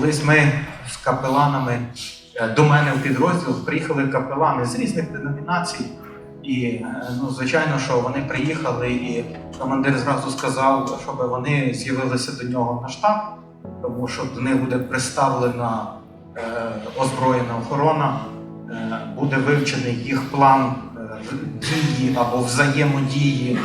колись ми з капеланами е, до мене в підрозділ приїхали капелани з різних деномінацій. І е, ну, звичайно, що вони приїхали, і командир зразу сказав, щоб вони з'явилися до нього на штаб, тому що до них буде представлена е, озброєна охорона, е, буде вивчений їх план е, дії або взаємодії,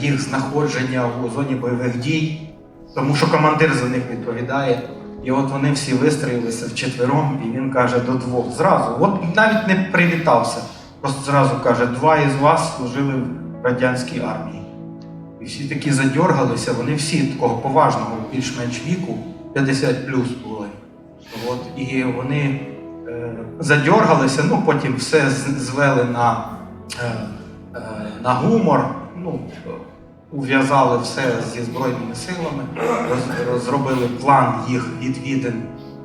їх знаходження у зоні бойових дій, тому що командир за них відповідає. І от вони всі вистроїлися вчетвером, і він каже до двох зразу. От навіть не привітався. Просто зразу каже, два із вас служили в радянській армії. І всі такі задьоргалися, вони всі такого поважного, більш-менш віку, 50 плюс були. От, і вони е, задьоргалися, ну потім все звели на, е, е, на гумор, ну, ув'язали все зі Збройними силами, роз, розробили план їх відвідин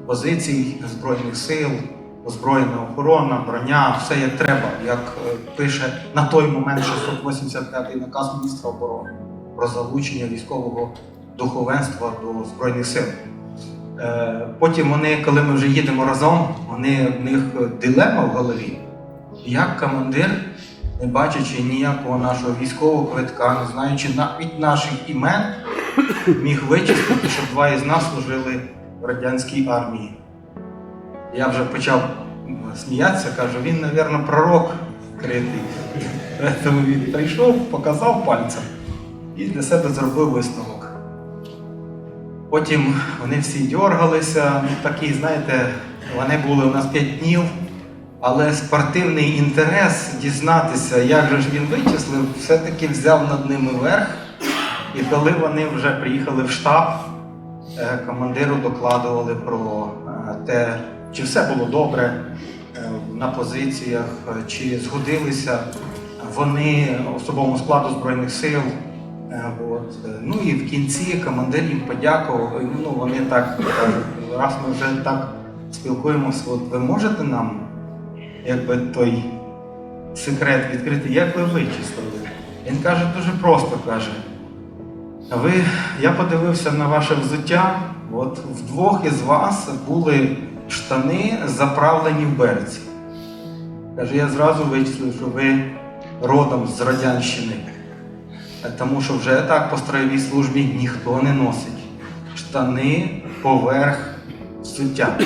позицій Збройних сил, озброєна охорона, броня, все як треба, як е, пише на той момент 685-й наказ міністра оборони про залучення військового духовенства до Збройних сил. Е, Потім вони, коли ми вже їдемо разом, вони в них дилема в голові. Як командир, не бачачи ніякого нашого військового квитка, не знаючи навіть наших імен, міг вичислити, що два із нас служили в радянській армії. Я вже почав сміятися, кажу, він, мабуть, пророк вкритий. Тому він прийшов, показав пальцем і для себе зробив висновок. Потім вони всі дергалися, ну такі, знаєте, вони були у нас 5 днів, але спортивний інтерес дізнатися, як же ж він вичислив, все-таки взяв над ними верх. І коли вони вже приїхали в штаб, е, командиру докладували про е, те, чи все було добре е, на позиціях, чи згодилися вони особовому складу Збройних сил. От. Ну і в кінці командир їм подякував. Ну, вони так раз ми вже так спілкуємося, от ви можете нам якби той секрет відкрити, як ви вичислили? Він каже дуже просто каже. А ви, я подивився на ваше взуття. От вдвох із вас були штани заправлені в берці. Каже, я зразу вичислив, що ви родом з Радянщини. Тому що вже так по строєвій службі ніхто не носить. Штани поверх взуття.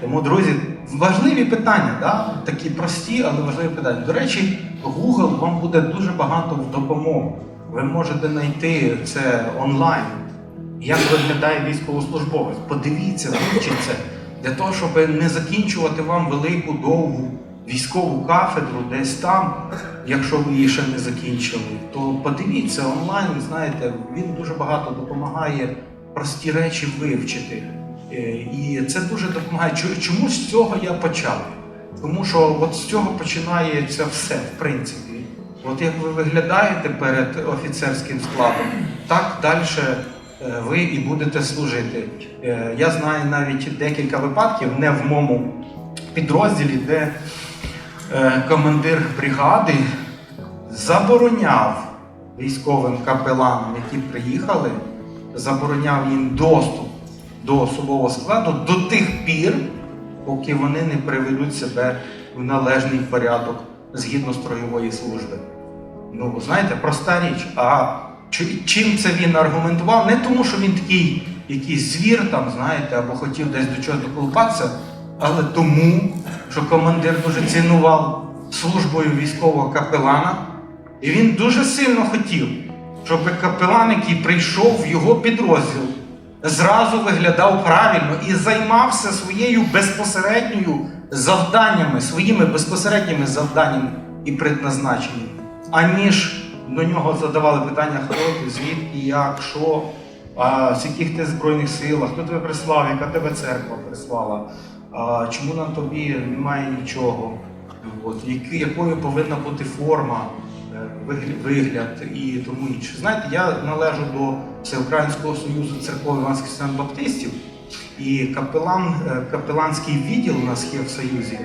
Тому, друзі, важливі питання, да? такі прості, але важливі питання. До речі, Google вам буде дуже багато в допомогу. Ви можете знайти це онлайн. Як виглядає військовослужбовець? Подивіться, вивчіть це. Для того, щоб не закінчувати вам велику довгу військову кафедру десь там, якщо ви її ще не закінчили, то подивіться онлайн, знаєте, він дуже багато допомагає прості речі вивчити. Е, І це дуже допомагає. Чому з цього я почав? Тому що от з цього починається все, в принципі. От як ви виглядаєте перед офіцерським складом, так далі ви і будете служити. Е, Я знаю навіть декілька випадків, не в моєму підрозділі, де е, командир бригади забороняв військовим капеланам, які приїхали, забороняв їм доступ до особового складу до тих пір, поки вони не приведуть себе в належний порядок згідно строєвої служби. Ну, знаєте, проста річ. А чим це він аргументував? Не тому, що він такий якийсь звір, там, знаєте, або хотів десь до чогось доколупатися, але тому, що командир дуже цінував службою військового капелана, і він дуже сильно хотів, щоб капелан, який прийшов в його підрозділ, зразу виглядав правильно і займався своєю безпосередньою завданнями, своїми безпосередніми завданнями і предназначеннями, аніж до нього задавали питання, хто ти, звідки, як, що, а, з яких ти збройних сил, хто тебе прислав, яка тебе церква прислала, а, чому на тобі немає нічого, от, якою повинна бути форма, вигляд і тому інше. Знаєте, я належу до Всеукраїнського союзу церков Іванських Християн Баптистів, і капелан, е, капеланський відділ у нас є в Союзі.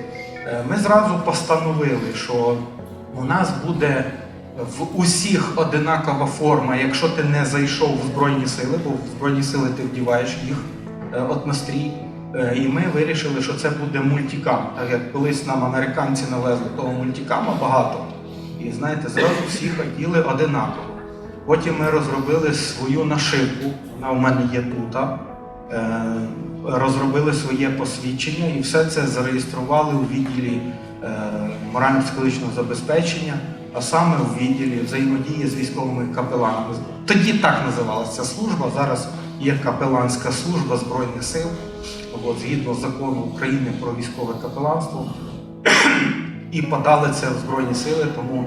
Е, Ми зразу постановили, що у нас буде в усіх одинакова форма, якщо ти не зайшов в Збройні сили, бо в Збройні сили ти вдіваєш їх е. Е, І ми вирішили, що це буде мультикам. Так як колись нам американці навезли того мультикама багато. І знаєте, зразу всі хотіли одинаково. Потім ми розробили свою нашивку, вона у мене є тут. Е, Розробили своє посвідчення і все це зареєстрували у відділі е, морально-психологічного забезпечення, а саме у відділі взаємодії з військовими капеланами. Тоді так називалася служба. Зараз є капеланська служба Збройних сил, от, згідно закону України про військове капеланство. І подали це в Збройні сили, тому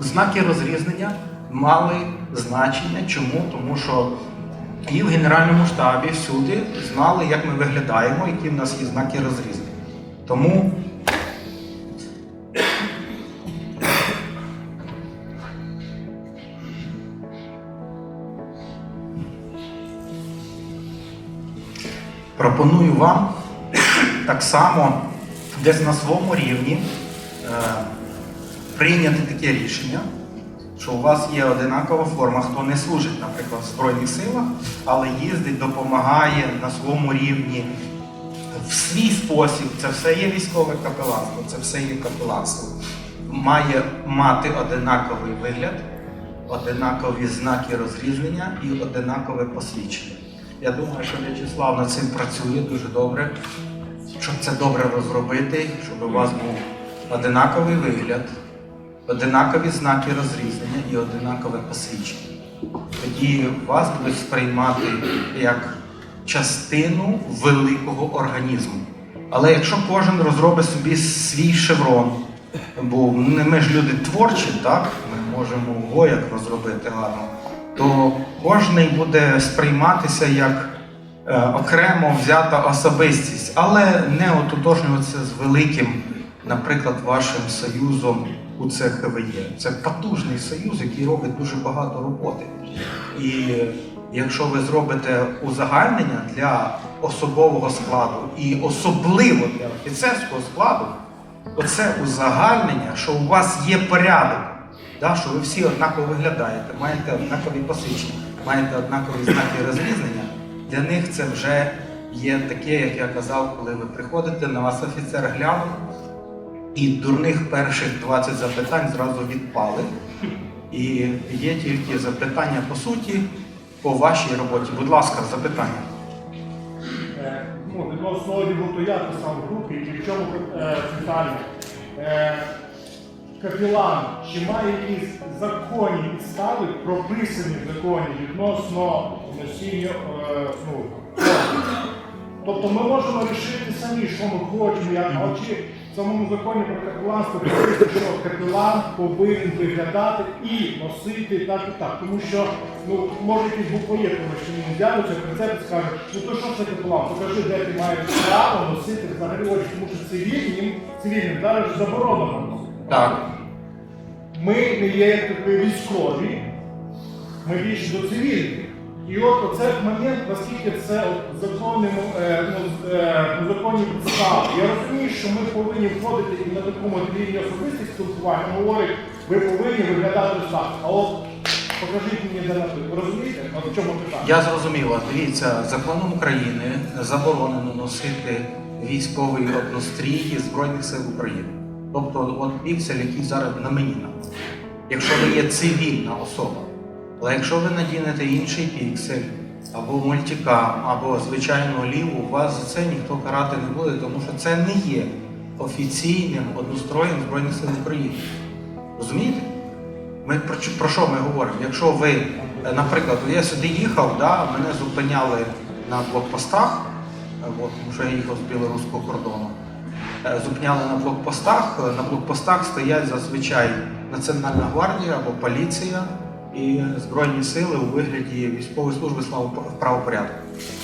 знаки розрізнення мали значення. Чому? Тому що і в Генеральному штабі всюди знали, як ми виглядаємо, які в нас є знаки розрізнення. Тому пропоную вам так само десь на своєму рівні прийняти таке рішення, що у вас є одинакова форма, хто не служить, наприклад, в Збройних силах, але їздить, допомагає на своєму рівні в свій спосіб. Це все є військове капеланство, це все є капеланство. Має мати одинаковий вигляд, одинакові знаки розрізнення і одинакове посвідчення. Я думаю, що В'ячеслав над цим працює дуже добре, щоб це добре розробити, щоб у вас був одинаковий вигляд, одинакові знаки розрізнення і одинакове посвідчення. Тоді вас будуть сприймати як частину великого організму. Але якщо кожен розробить собі свій шеврон, бо ми ж люди творчі, так? Ми можемо вояк розробити гарно, то кожен буде сприйматися як е, окремо взята особистість, але не ототожнюватися з великим, наприклад, вашим союзом у ЦХВЄ. Це потужний союз, який робить дуже багато роботи. І якщо ви зробите узагальнення для особового складу і особливо для офіцерського складу, оце узагальнення, що у вас є порядок, да, що ви всі однаково виглядаєте, маєте однакові посвідчення, маєте однакові знаки розрізнення, для них це вже є таке, як я казав, коли ви приходите, на вас офіцер глянув, і дурних перших 20 запитань зразу відпали. І є тільки запитання по суті по вашій роботі. Будь ласка, запитання. Е, ну, відносно одягу, то я писав в групі, і в чому е, питання. Е, капілан, чи має якісь законні підстави, прописані в законі відносно носіння е, ну? Тобто ми можемо рішити самі, що ми хочемо, як чи в самому законі про капеланство прописано, що капелан повинен виглядати і носити так і так. Тому що ну, може якийсь буквоєд, що не з'явиться, прицеп і скаже, ну то що це капелан? Покажи, де ти маєш право носити взагалі очі, тому що цивільним, цивільним зараз заборонено носити. Так. Ми не є військові, ми більше до цивільних. І от оцей момент, наскільки це е, ну, е, ну, законні підстави. Я розумію, що ми повинні входити і на такому рівні особистість спілкування, говорить, ви повинні виглядати так. А от покажіть мені, де. Ви розумієте? От в чому питання? Я зрозуміла. Дивіться, законом України заборонено носити військовий однострій Збройних сил України. Тобто, от піксель, який зараз на мені. Якщо ви є цивільна особа. Але якщо ви надінете інший піксель, або мультикам, або звичайну ліву, вас за це ніхто карати не буде, тому що це не є офіційним одностроєм Збройних сил України. Розумієте? Ми про, про що ми говоримо? Якщо ви, е, наприклад, я сюди їхав, да, мене зупиняли на блокпостах, е, от, тому що я їхав з білоруського кордону. Е, Зупиняли на блокпостах. На блокпостах стоять зазвичай Національна гвардія або поліція і Збройні сили у вигляді військової служби правопорядку.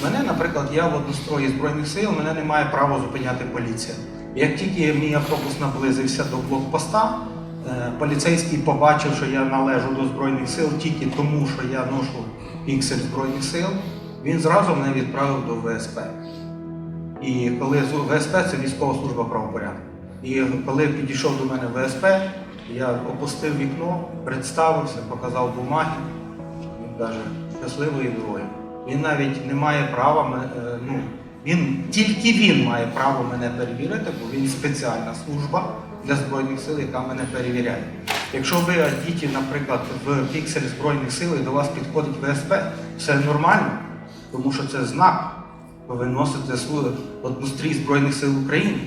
Мене, наприклад, я в однострої Збройних сил, мене не має права зупиняти поліція. Як тільки мій автобус наблизився до блокпоста, Е, Поліцейський побачив, що я належу до Збройних сил тільки тому, що я ношу піксель Збройних сил, він зразу мене відправив до ВСП. І коли ВСП це військова служба правопорядку. І коли підійшов до мене ВСП, я опустив вікно, представився, показав бумаги. Він каже, щасливої дороги. Він навіть не має права е, ну, Він тільки він має право мене перевірити, бо він спеціальна служба для збройних сил, яка мене перевіряє. Якщо ви діти, наприклад, в піксель збройних сил і до вас підходить ВСП, все нормально, тому що це знак. бо Ви носите однострій Збройних сил України.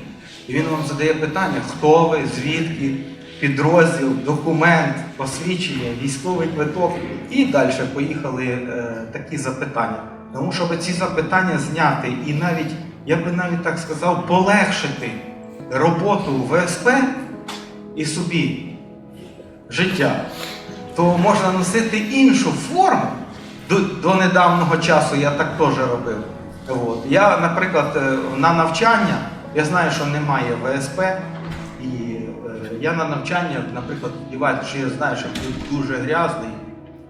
І він вам задає питання, хто ви, звідки, підрозділ, документ, посвідчення, військовий квиток. І далі поїхали е, такі запитання. Тому щоб ці запитання зняти і навіть, я би навіть так сказав, полегшити роботу ВСП і собі життя, то можна носити іншу форму. До, до недавнього часу я так теж робив. От. Я, наприклад, е, на навчання, я знаю, що немає ВСП, я на навчання, наприклад, вдіваю, що я знаю, що він дуже грязний,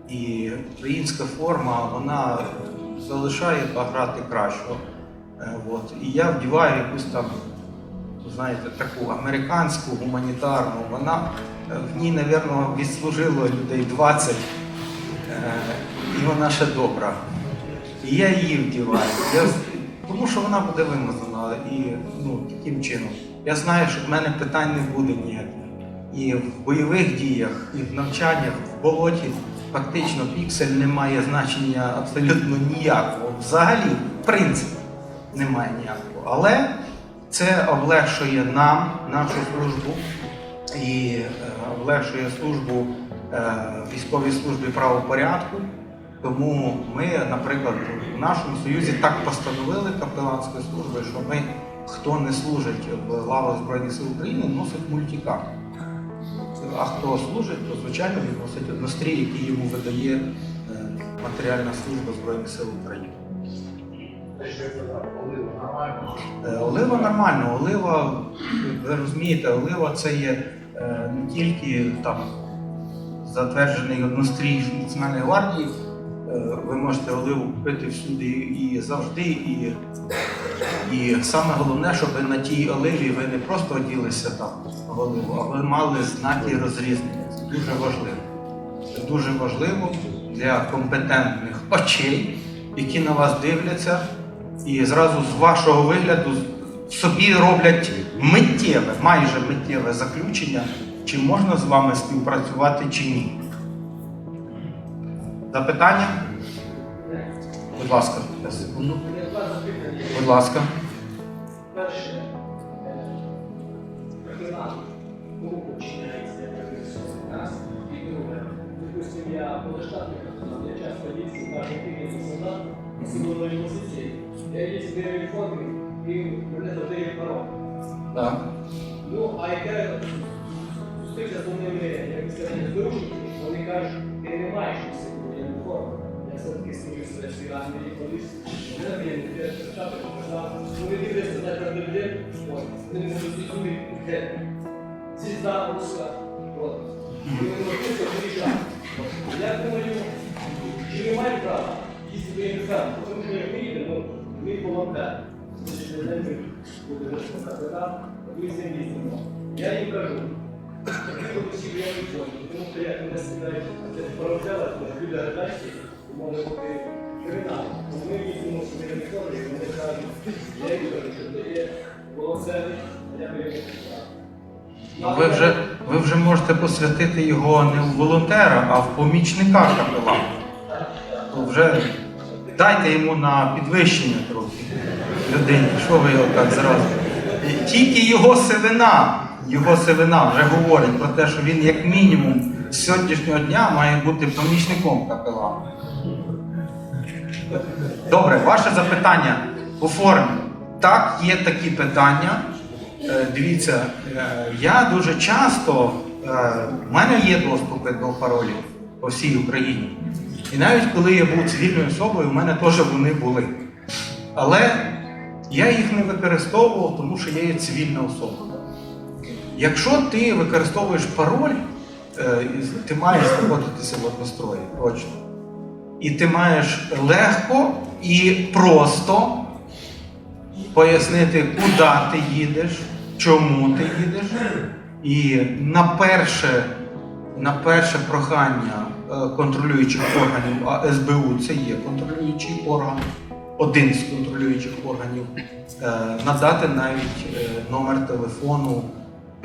і українська форма вона залишає грати кращого. Е, От. І я вдіваю якусь там знаєте, таку американську гуманітарну, вона е, в ній, мабуть, відслужило людей 20, е, і вона ще добра. І я її вдіваю. Я, тому що вона буде вимазана і ну, таким чином. Я знаю, що в мене питань не буде ніяких. І в бойових діях, і в навчаннях, в болоті фактично піксель не має значення абсолютно ніякого. Взагалі, в принципі, немає ніякого. Але це облегшує нам, нашу службу, і е, облегшує службу е, військовій службі правопорядку. Тому ми, наприклад, в нашому союзі так постановили капеланської служби, що ми, хто не служить в лавах Збройних сил України, носить мультикам. А хто служить, то звичайно він носить однострій, який йому видає е, матеріальна служба Збройних сил України. Е, Олива нормально, олива, ви розумієте, олива це є е, не тільки там затверджений однострій Національної гвардії. Ви можете оливу купити всюди і завжди. І, і саме головне, щоб на тій оливі ви не просто оділися там в а ви мали знаки розрізнення. Це дуже важливо. Це дуже важливо для компетентних очей, які на вас дивляться, і зразу з вашого вигляду собі роблять миттєве, майже миттєве заключення, чи можна з вами співпрацювати чи ні. Запитання? Будь ласка, секунду. Будь ласка. Перше, е, допустим, я позаштатний капітан, я часто їздив на житлові солдат, особливо на позиції, я їздив в реформі і мене завжди паром. Так. Ну, а яке зустрівся з одними, як сказати, здорожниками, вони кажуть, ти не маєш сьогодні Вони не дивляться на кожен день, вони не можуть зрозуміти, звізда руска, от. Вони не можуть це. Я думаю, чи ми маємо право їздити в МФ, тому що як ми їдемо, ми помогли. Значить, не ми з їздимо. Я їм кажу, таких усіх я не хочу, тому що як мене сідають порозяла, то люди редакції, може бути кримінал. Ми їздимо собі на вони кажуть, що це є волонтери, я би Ну, Ви вже, ви вже можете посвятити його не в волонтера, а в помічника капелана. То вже дайте йому на підвищення трохи людині. Що ви його так зразу? Тільки його сивина, його сивина вже говорить про те, що він як мінімум сьогоднішнього дня має бути помічником капелана. Добре, ваше запитання по формі. Так, є такі питання. Е, Дивіться, е, я дуже часто, е, в мене є доступи до паролів по всій Україні. І навіть коли я був цивільною особою, в мене теж вони були. Але я їх не використовував, тому що я є цивільна особа. Якщо ти використовуєш пароль, ти маєш знаходитися в однострої, точно. І ти маєш легко і просто пояснити, куди ти їдеш, чому ти їдеш. І на перше, на перше прохання е, контролюючих органів, а СБУ це є контролюючий орган, один з контролюючих органів, е, надати навіть е, номер телефону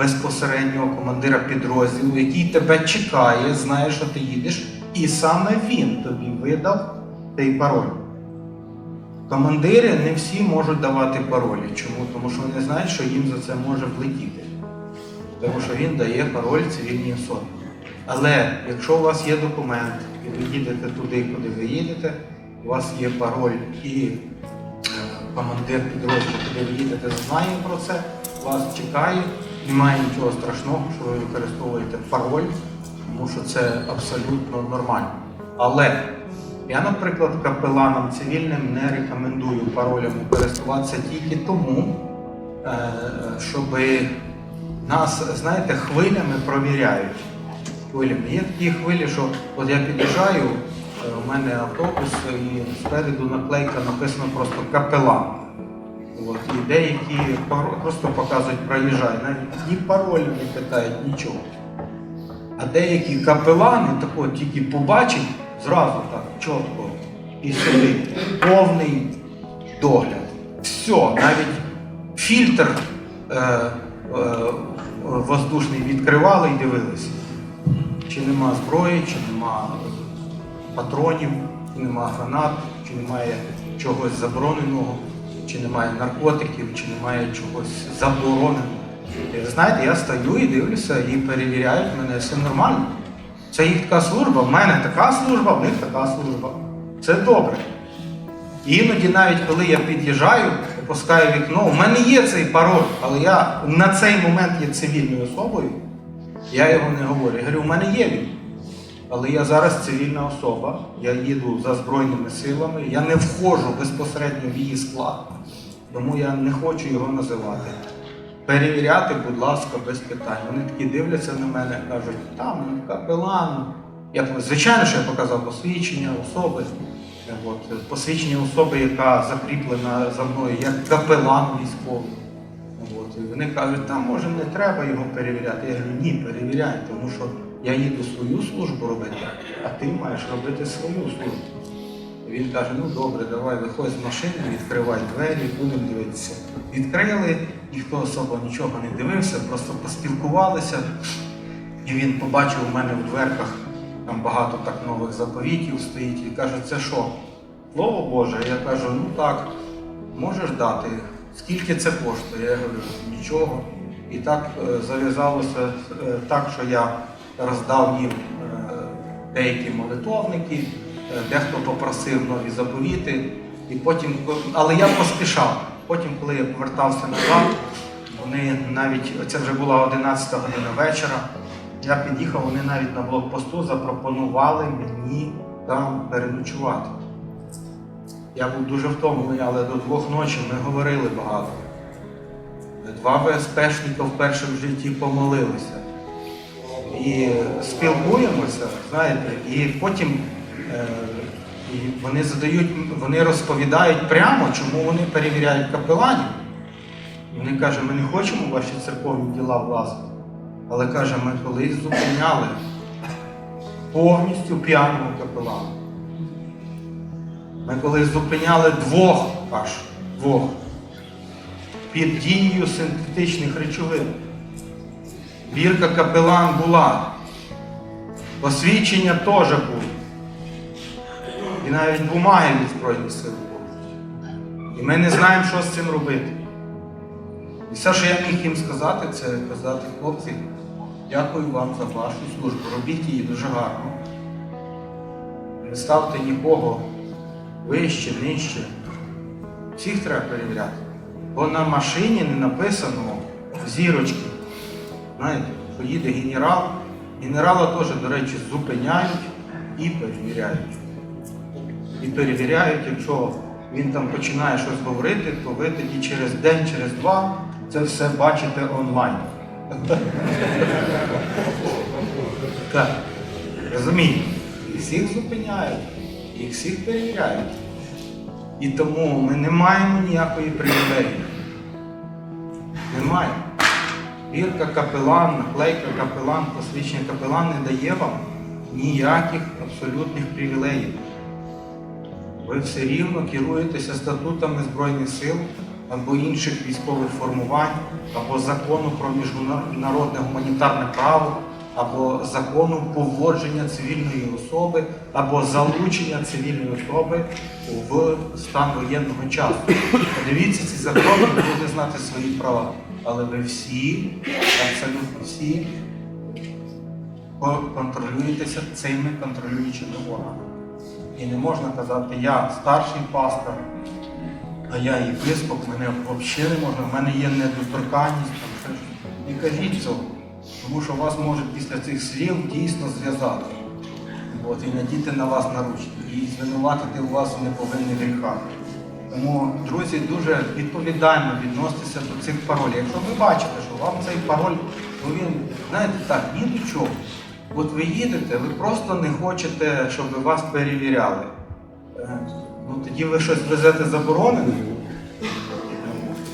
безпосереднього командира підрозділу, який тебе чекає, знає, що ти їдеш, і саме він тобі видав цей пароль. Командири не всі можуть давати паролі. Чому? Тому що вони знають, що їм за це може влетіти. Тому що він дає пароль цивільній особі. Але якщо у вас є документ, і ви їдете туди, куди ви їдете, у вас є пароль і е, командир підрозділу, куди ви їдете, знає про це, вас чекає, немає нічого страшного, що ви використовуєте пароль, тому що це абсолютно нормально. Але я, наприклад, капеланам цивільним не рекомендую паролями користуватися тільки тому, е, щоб нас, знаєте, хвилями провіряють. Хвилями. Є такі хвилі, що от я під'їжджаю, е, у мене автобус, і спереду наклейка написано просто капелан. От, і деякі просто показують проїжджай, навіть ні паролю не питають, нічого. А деякі капелани тако тільки побачать зразу так чітко і сюди повний догляд. Все, навіть фільтр е, е, воздушний відкривали і дивилися, чи нема зброї, чи нема патронів, чи нема гранат, чи немає чогось забороненого, чи немає наркотиків, чи немає чогось забороненого. Знаєте, я стою і дивлюся, і перевіряють мене, все нормально. Це їх така служба, в мене така служба, в них така служба. Це добре. Іноді навіть коли я під'їжджаю, опускаю вікно, у мене є цей пароль, але я на цей момент є цивільною особою, я його не говорю. Я говорю, у мене є він. Але я зараз цивільна особа, я їду за Збройними силами, я не входжу безпосередньо в її склад, тому я не хочу його називати. Перевіряти, будь ласка, без питань. Вони такі дивляться на мене, кажуть, там капелан. Я, звичайно, що я показав посвідчення особи. От, посвідчення особи, яка закріплена за мною як капелан військовий. От, і вони кажуть, там може не треба його перевіряти. Я говорю, ні, перевіряй, тому що я їду свою службу робити, а ти маєш робити свою службу. Він каже, ну добре, давай виходь з машини, відкривай двері, будемо дивитися. Відкрили, ніхто особо нічого не дивився, просто поспілкувалися. І він побачив у мене в дверках там багато так нових заповітів стоїть і каже, це що? Слово Боже? Я кажу, ну так, можеш дати. Скільки це коштує? Я говорю, нічого. І так е, зав'язалося е, так, що я роздав їм е, деякі молитовники, е, дехто попросив нові заповіти. І потім, але я поспішав. Потім, коли я повертався назад, вони навіть, це вже була 11 година вечора, я під'їхав, вони навіть на блокпосту запропонували мені там переночувати. Я був дуже втомлений, але до двох ночі ми говорили багато. Два вперше в житті помолилися. І спілкуємося, знаєте, і потім е, і вони задають, вони розповідають прямо, чому вони перевіряють капеланів. Вони кажуть, ми не хочемо ваші церковні діла влазити. Але каже, ми колись зупиняли повністю п'яного капелана. Ми колись зупиняли двох аж двох під дією синтетичних речовин. Бірка капелан була. Посвідчення теж було. І навіть бумаги від Збройних сил були. І ми не знаємо, що з цим робити. І все, що я міг їм сказати, це казати, хлопці, дякую вам за вашу службу. Робіть її дуже гарно. Не ставте нікого вище, нижче. Всіх треба перевіряти. Бо на машині не написано зірочки. Знаєте, що їде генерал. Генерала теж, до речі, зупиняють і перевіряють. І перевіряють, якщо він там починає щось говорити, то ви тоді через день, через два це все бачите онлайн. Так, розумієте? І всіх зупиняють, і всіх перевіряють. І тому ми не маємо ніякої привілегії. Немає. Бірка капелан, наклейка капелан, посвідчення капелан не дає вам ніяких абсолютних привілеїв. ви все рівно керуєтеся статутами Збройних сил або інших військових формувань, або закону про міжнародне гуманітарне право, або закону поводження цивільної особи, або залучення цивільної особи в стан воєнного часу. Подивіться ці закони, ви будете знати свої права. Але ви всі, абсолютно всі, контролюєтеся цими контролюючими органами. І не можна казати, я старший пастор, а я єпископ, мене взагалі не можна, в мене є недоторканність. Не кажіть цього, тому що вас можуть після цих слів дійсно зв'язати. От, і надіти на вас наручники, і звинуватити у вас в неповинних гріхах. Тому, друзі, дуже відповідально відноситеся до цих паролів. Якщо ви бачите, що вам цей пароль, ну він, знаєте, так, ні до чого. От ви їдете, ви просто не хочете, щоб вас перевіряли. Е, Ну тоді ви щось везете заборонене.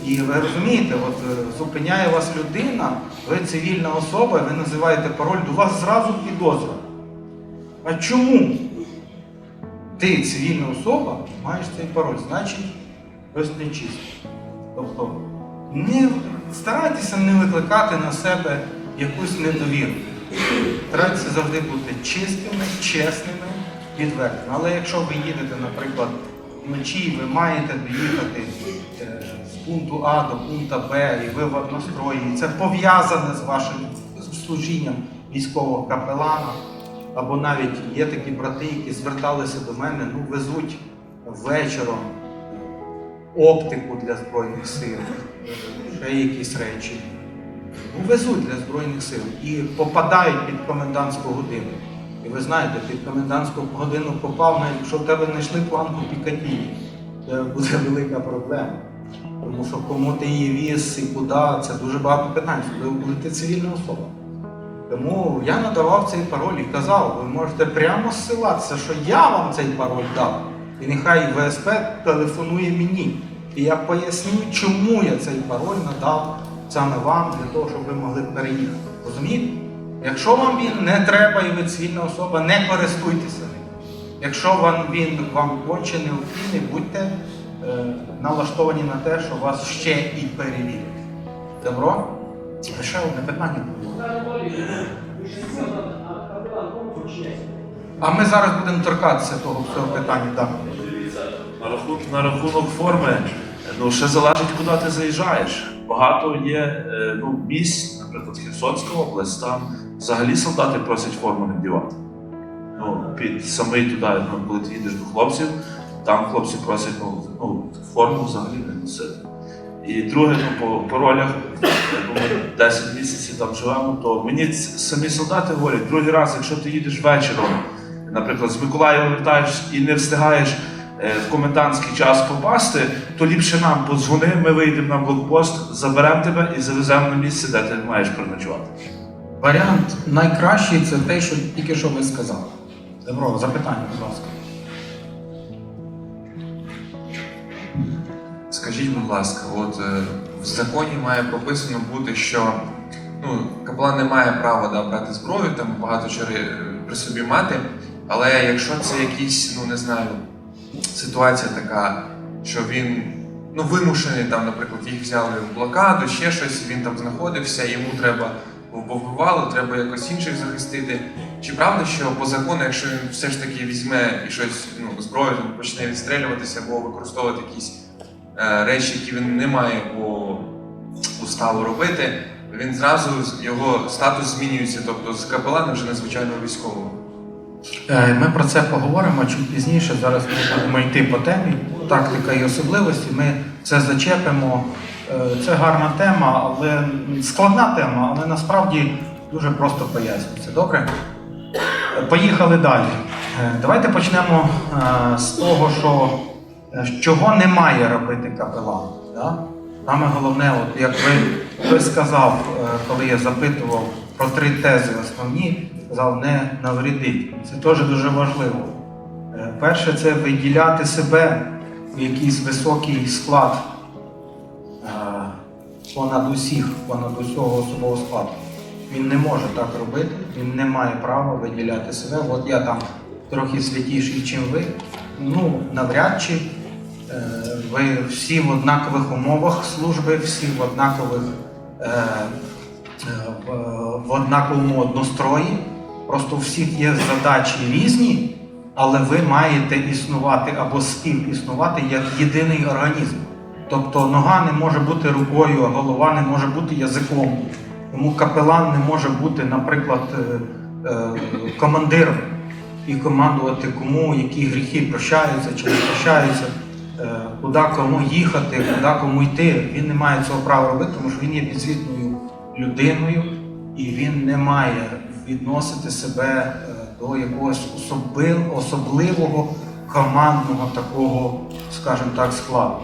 І ви розумієте, от е, зупиняє вас людина, ви цивільна особа, ви називаєте пароль, до вас зразу підозра. А чому? Ти цивільна особа, маєш цей пароль, значить щось нечисто. Тобто не, старайтеся не викликати на себе якусь недовіру. Старайтеся завжди бути чистими, чесними, відвертими. Але якщо ви їдете, наприклад, вночі, ви маєте доїхати пункту А до пункту Б, і ви в і це пов'язане з вашим служінням військового капелана, або навіть є такі брати, які зверталися до мене, ну везуть вечором оптику для Збройних сил, ще якісь речі. Ну, везуть для Збройних сил і попадають під комендантську годину. І ви знаєте, під комендантську годину попав, навіть якщо в тебе знайшли планку Пікатії, це буде велика проблема. Тому що кому ти її віз і куди, це дуже багато питань, ви будете цивільна особа. Тому я надавав цей пароль і казав, ви можете прямо зсилатися, що я вам цей пароль дав. І нехай ВСП телефонує мені. І я поясню, чому я цей пароль надав саме вам, для того, щоб ви могли переїхати. Розумієте? Якщо вам він не треба і ви цивільна особа, не користуйтеся ним. Якщо він вам конче необхідний, будьте налаштовані на те, що вас ще і перевірять. Добро? Ще одне питання було. А ми зараз будемо торкатися того цього питання. Да. На рахунок, на рахунок форми, ну ще залежить, куди ти заїжджаєш. Багато є е, ну, місць, наприклад, Херсонська область, там взагалі солдати просять форму не. Ну, під самий туди, ну, коли ти їдеш до хлопців, там хлопці просять ну, ну, форму взагалі не носити. І друге, ну, по, по ролях, ми 10 місяців там живемо, то мені самі солдати говорять, другий раз, якщо ти їдеш вечором, наприклад, з Миколаєва вертаєш і не встигаєш е, в комендантський час попасти, то ліпше нам подзвони, ми вийдемо на блокпост, заберемо тебе і завеземо на місце, де ти маєш переночувати. Варіант найкращий це те, що тільки що ви сказали. Добро, запитання, будь ласка. Скажіть, будь ласка, от е, в законі має прописано бути, що ну, капелан не має права да, брати зброю, там багато чого при собі мати, але якщо це якісь, ну не знаю, ситуація така, що він ну, вимушений, там, наприклад, їх взяли в блокаду, ще щось, він там знаходився, йому треба вбивало, треба якось інших захистити. Чи правда, що по закону, якщо він все ж таки візьме і щось ну, зброю почне відстрілюватися або використовувати якісь речі, які він не має по уставу робити, він зразу його статус змінюється, тобто з капелана вже на звичайного військового. Е, Ми про це поговоримо чуть пізніше. Зараз ми будемо йти по темі, тактика і особливості. Ми це зачепимо. Е, Це гарна тема, але складна тема, але насправді дуже просто пояснюється. Добре? Е, Поїхали далі. Е, Давайте почнемо е, з того, що е, чого не має робити капелан. Саме головне, от як ви хтось сказав, е, коли я запитував про три тези основні, сказав не навредить. Це теж дуже важливо. Е, Перше це виділяти себе в якийсь високий склад е, понад усіх, понад усього особового складу. Він не може так робити, він не має права виділяти себе. От я там трохи святіший, чим ви, ну, навряд чи е, ви всі в однакових умовах служби, всі в однакових е, е, в, однаковому однострої. Просто у всіх є задачі різні, але ви маєте існувати або співіснувати як єдиний організм. Тобто нога не може бути рукою, а голова не може бути язиком. Тому капелан не може бути, наприклад, е, командиром і командувати, кому які гріхи прощаються чи не прощаються, куди кому їхати, куди кому йти. Він не має цього права робити, тому що він є підзвітною людиною і він не має відносити себе е, до якогось особливого командного такого, скажімо так, складу.